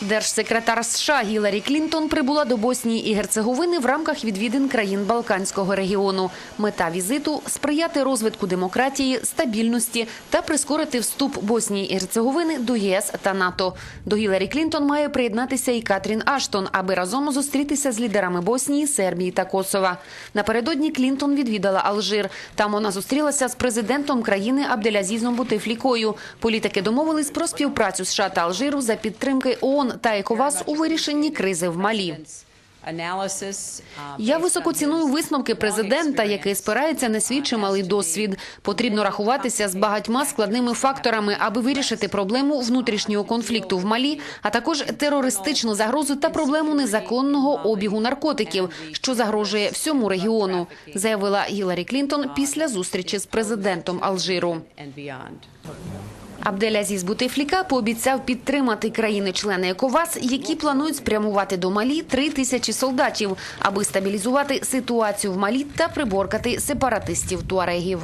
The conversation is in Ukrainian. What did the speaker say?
Держсекретар США Гіларі Клінтон прибула до Боснії і Герцеговини в рамках відвідин країн Балканського регіону. Мета візиту – сприяти розвитку демократії, стабільності та прискорити вступ Боснії і Герцеговини до ЄС та НАТО. До Гіларі Клінтон має приєднатися і Катрін Аштон, аби разом зустрітися з лідерами Боснії, Сербії та Косова. Напередодні Клінтон відвідала Алжир. Там вона зустрілася з президентом країни Абделязізом Бутефлікою. Політики домовились про співпрацю США та Алжиру за підтримки ООН та ЕКОВАС у вирішенні кризи в Малі. Я високо ціную висновки президента, який спирається на свій чималий досвід. Потрібно рахуватися з багатьма складними факторами, аби вирішити проблему внутрішнього конфлікту в Малі, а також терористичну загрозу та проблему незаконного обігу наркотиків, що загрожує всьому регіону, заявила Гіларі Клінтон після зустрічі з президентом Алжиру. Абделязіз Бутефліка пообіцяв підтримати країни-члени ЕКОВАС, які планують спрямувати до Малі три тисячі солдатів, аби стабілізувати ситуацію в Малі та приборкати сепаратистів туарегів.